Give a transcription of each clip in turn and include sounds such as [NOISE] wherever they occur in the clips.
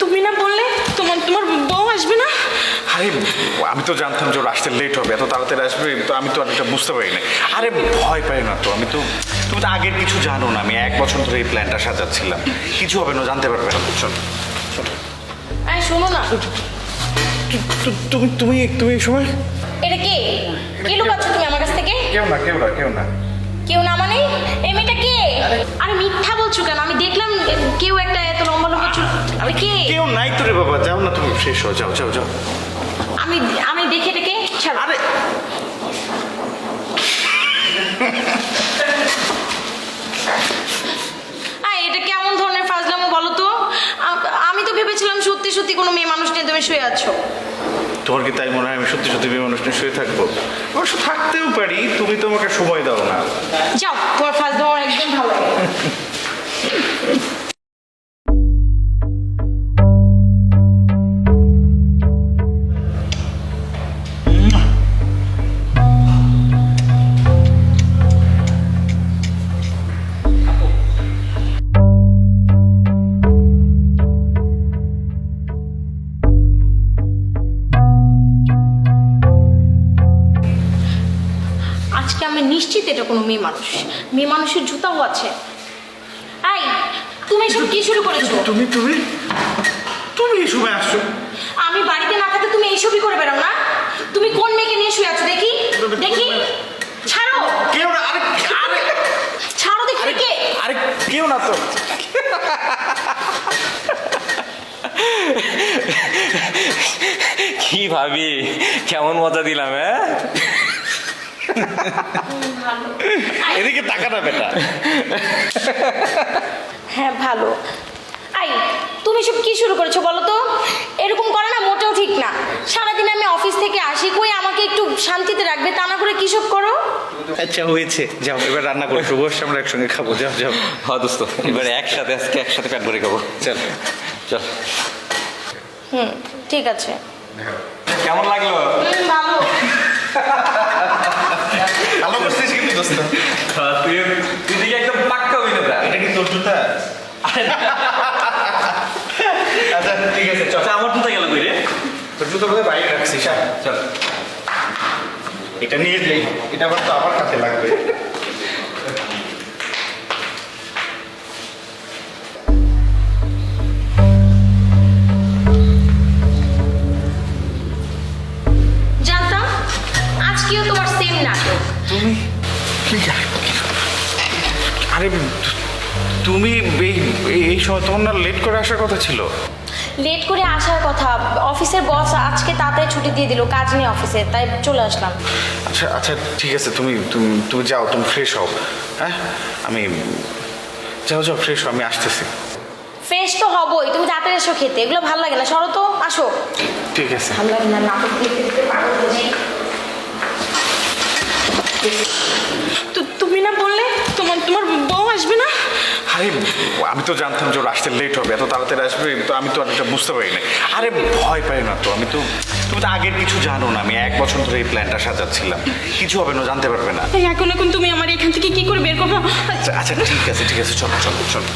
তুমি না বললে তোমার তোমার বউ আসবে না? আরে আমি তো জানতাম যে ওর আসতে লেট হবে এত তাড়াতাড়ি আসবে তো আমি তো এটা বুঝতে পারি না আরে ভয় পাই না তো আমি তো তুমি তো আগের কিছু জানো না আমি এক বছর ধরে এই প্ল্যানটা সাজাচ্ছিলাম। কিছু হবে না জানতে পারবে না। চলো শোনো না। তুমি তুমি তুমি এই সময় এটা কে? কে লুকাচ্ছ তুমি আমার কাছ থেকে? কেউ না কেউ না কেউ না। কেউ না মানে? এই মেয়েটা কে? আরে মিথ্যা বলছো কেন? শেষ হও যাও যাও যাও। আমি আমি দেখে ছাড়। আরে! এটা কেমন ধরনের ফাজলামো বলো তো? আমি তো ভেবেছিলাম সত্যি সত্যি কোনো মেয়ে মানুষ নিয়ে তুমি শুয়ে আছো। তোমার কি তাই মনে হয় আমি সত্যি সত্যি বিয়ে অনুষ্ঠানে শুয়ে থাকব? অবশ্য থাকতেও পারি তুমি তো আমাকে সময় দাও না। যাও তোমার ফাজলামো একদম ভালো [LAUGHS] নিশ্চিত এটা কোনো মেয়ে মানুষ। মেয়ে মানুষের জুতাও আছে। আই তুমি এসব কি শুরু করেছ? তুমি তুমি তুমি এই সময় আসছো। আমি বাড়িতে না থাকতে তুমি এইসবই করে বেড়াও না? তুমি কোন মেয়েকে নিয়ে শুয়ে আছো? দেখি দেখি। ছাড়ো। কেউ না আরে আরে ছাড়ো দেখি কে? আরে কেউ না তো। কি ভাবি? কেমন মজা দিলাম হ্যাঁ? এদিকে তাকা না বেটা। হ্যাঁ ভালো। আই তুমি সব কি শুরু করেছ বলো তো? এরকম করা না মোটেও ঠিক না। সারাদিন আমি অফিস থেকে আসি কই আমাকে একটু শান্তিতে রাখবে তা না করে কি সব করো? আচ্ছা হয়েছে। যাও এবার রান্না করছ বসে আমরা একসঙ্গে খাব। যাও যাও। হ্যাঁ দোস্ত এবারে একসাথে আজকে একসাথে প্যাট ভরে খাব। চল। চল। হুম ঠিক আছে। কেমন লাগল? ভালো। করছিস কিন্তু দোস্ত তুই তুই দিকে একদম পাক্কা অভিনেতা এটা কি তোর জুতা আচ্ছা ঠিক আছে চল আমার কোথায় গেল তুই রে তোর জুতো বোধহয় বাইরে রাখছিস চল এটা নিয়ে যাই, এটা আবার তো আমার কাছে লাগবে। তুমি এই সময় তোমার না লেট করে আসার কথা ছিল লেট করে আসার কথা অফিসের বস আজকে তাড়াতাড়ি ছুটি দিয়ে দিল কাজ নেই অফিসে তাই চলে আসলাম আচ্ছা আচ্ছা ঠিক আছে তুমি তুমি তুমি যাও তুমি ফ্রেশ হও হ্যাঁ আমি যাও যাও ফ্রেশ হও আমি আসতেছি ফ্রেশ তো হবই তুমি তাড়াতাড়ি এসো খেতে এগুলো ভালো লাগে না সরো তো আসো ঠিক আছে ভালো লাগে না নাটক দেখতে দেখতে হয়ে যাই। তো তুমি না বললে তোমার তোমার বউ আসবে না আরে আমি তো জানতাম যে ওর আসতে লেট হবে এত তাড়াতাড়ি আসবে তো আমি তো এটা বুঝতে পারি না আরে ভয় পাই না তো আমি তো তুমি তো আগের কিছু জানো না আমি এক বছর ধরে এই প্ল্যানটা সাজাচ্ছিলাম কিছু হবে না জানতে পারবে না এখন এখন তুমি আমার এখান থেকে কি করে বের করব আচ্ছা আচ্ছা ঠিক আছে ঠিক আছে চলো চলো চলো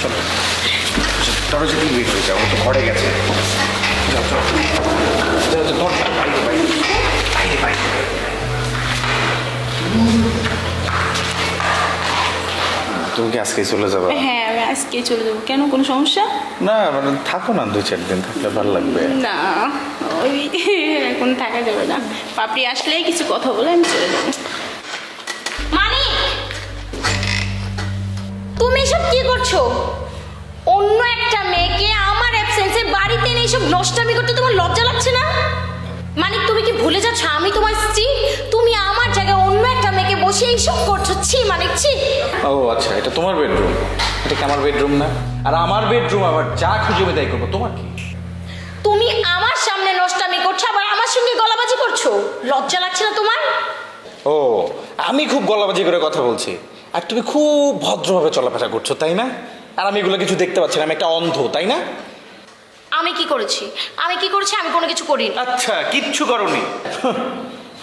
চলো দরজা দিয়ে বের হয়ে যাও তো ঘরে গেছে যাও চলো যাও, যাও, দরজা, বাইরে, বাইরে। বাইরে, বাইরে। তুমি কি আজকে চলে যাবে? হ্যাঁ আমি আজকে চলে যাব। কেন কোনো সমস্যা? না মানে থাকো না দুই চার দিন থাকলে ভালো লাগবে। না ওই [LAUGHS] এখন থাকা যাবে না। পাপড়ি আসলেই কিছু কথা বলে আমি চলে যাব। মানি তুমি কি করছ? অন্য একটা মেয়েকে আমার অ্যাবসেন্সে বাড়িতে এনে এইসব নষ্টামি করতে তোমার লজ্জা লাগছে না? মানে তুমি কি ভুলে যাচ্ছ? আমি তোমার স্ত্রী? তুমি আমার জায়গায় অন্য একটা বসে এইসব করছ ছি মানে ছি। ও আচ্ছা এটা তোমার বেডরুম এটা কি আমার বেডরুম না? আর আমার বেডরুম আবার যা খুঁজে আমি তাই করব। তোমার কি? তুমি আমার সামনে নষ্টামি করছ আবার আমার সঙ্গে গলাবাজি করছ? লজ্জা লাগছে না তোমার? ও আমি খুব গলাবাজি করে কথা বলছি। আর তুমি খুব ভদ্রভাবে চলাফেরা করছ তাই না? আর আমি এগুলো কিছু দেখতে পাচ্ছি না আমি একটা অন্ধ তাই না? আমি কি করেছি? আমি কি করেছি? আমি কোনো কিছু করিনি। আচ্ছা কিচ্ছু করনি।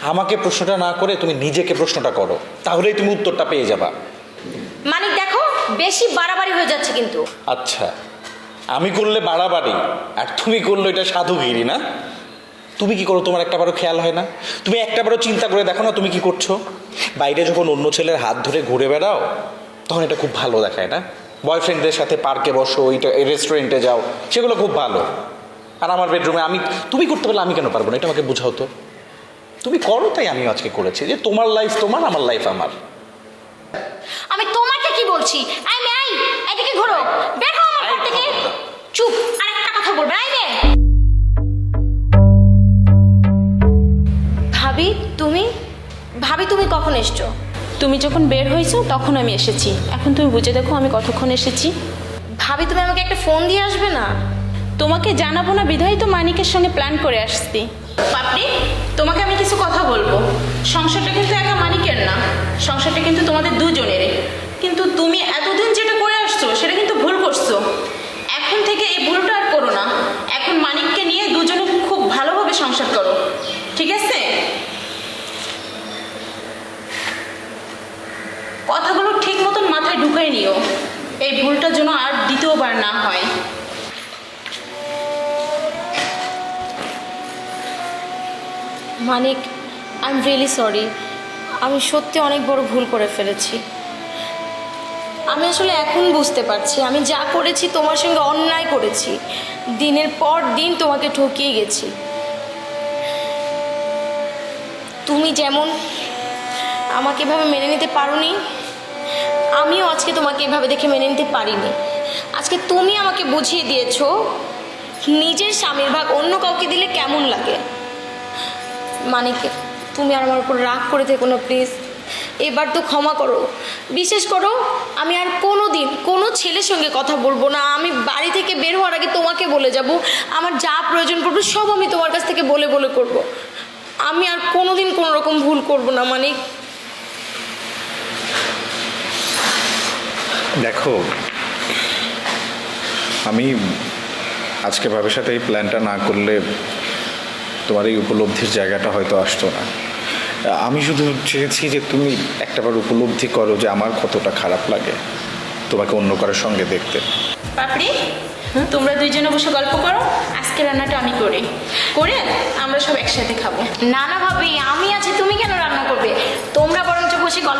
আমাকে প্রশ্নটা না করে তুমি নিজেকে প্রশ্নটা করো তাহলেই তুমি উত্তরটা পেয়ে যাবা। মানে দেখো বেশি বাড়াবাড়ি হয়ে যাচ্ছে কিন্তু। আচ্ছা আমি করলে বাড়াবাড়ি আর তুমি করলে এটা সাধুগিরি না? তুমি কি করো তোমার একটাবারও খেয়াল হয় না? তুমি একটাবারও চিন্তা করে দেখো না তুমি কি করছ? বাইরে যখন অন্য ছেলের হাত ধরে ঘুরে বেড়াও তখন এটা খুব ভালো দেখায় না? বয়ফ্রেন্ডদের সাথে পার্কে বসো ওইটা রেস্টুরেন্টে যাও সেগুলো খুব ভালো। আর আমার বেডরুমে আমি তুমি করতে পারলে আমি কেন পারব না? এটা আমাকে বুঝাও তো। তুমি করো তাই আমিও আজকে করেছি যে তোমার লাইফ তোমার আমার লাইফ আমার। আমি তোমাকে কি বলছি? আই মে আই এদিকে ঘোরো। বের হও আমার ঘর থেকে। চুপ আরেকটা কথা বলবে আই মে ভাবি তুমি? ভাবি তুমি কখন এসছো? তুমি যখন বের হয়েছো তখন আমি এসেছি। এখন তুমি বুঝে দেখো আমি কতক্ষণ এসেছি। ভাবি তুমি আমাকে একটা ফোন দিয়ে আসবে না? তোমাকে জানাব না বিধায় তো মানিকের সঙ্গে প্ল্যান করে আসছি। পাপড়ি তোমাকে আমি কিছু কথা বলব। সংসারটা কিন্তু একা মানিকের না। সংসারটা কিন্তু তোমাদের দুজনের কিন্তু তুমি এতদিন যেটা করে আসছো, সেটা কিন্তু ভুল করছ। এখন থেকে এই ভুলটা আর করো না। এখন মানিককে নিয়ে দুজনে খুব ভালোভাবে সংসার করো। ঠিক আছে? কথাগুলো ঠিক মতন মাথায় ঢুকাই নিও। এই ভুলটা যেন আর দ্বিতীয়বার না হয়। Manik I am really sorry আমি সত্যি অনেক বড় ভুল করে ফেলেছি। আমি আসলে এখন বুঝতে পারছি, আমি যা করেছি তোমার সঙ্গে অন্যায় করেছি। দিনের পর দিন তোমাকে ঠকিয়ে গেছি। তুমি যেমন আমাকে এভাবে মেনে নিতে পারোনি, আমিও আজকে তোমাকে এভাবে দেখে মেনে নিতে পারিনি। আজকে তুমি আমাকে বুঝিয়ে দিয়েছ, নিজের স্বামীর ভাগ অন্য কাউকে দিলে কেমন লাগে? মানিক তুমি আর আমার উপর রাগ করে থেকো না প্লিজ এবার তো ক্ষমা করো। বিশেষ করো, আমি আর কোনো দিন কোনো ছেলের সঙ্গে কথা বলব না। আমি বাড়ি থেকে বের হওয়ার আগে তোমাকে বলে যাব। আমার যা প্রয়োজন পড়বে সব আমি তোমার কাছ থেকে বলে বলে করব। আমি আর কোনো দিন কোনো রকম ভুল করব না, মানিক। দেখো, আমি আজকে ভাবের সাথে এই প্ল্যানটা না করলে তোমার এই উপলব্ধির জায়গাটা হয়তো আসতো না। আমি শুধু চেয়েছি যে তুমি একটাবার উপলব্ধি করো যে আমার কতটা খারাপ লাগে তোমাকে অন্য কারোর সঙ্গে দেখতে। পাপড়ি তোমরা দুইজনে বসে গল্প করো আজকে রান্নাটা আমি করি। করে আমরা সব একসাথে খাব। না না ভাবি আমি আছি তুমি কেন রান্না করবে? তোমরা বরঞ্চ বসে গল্প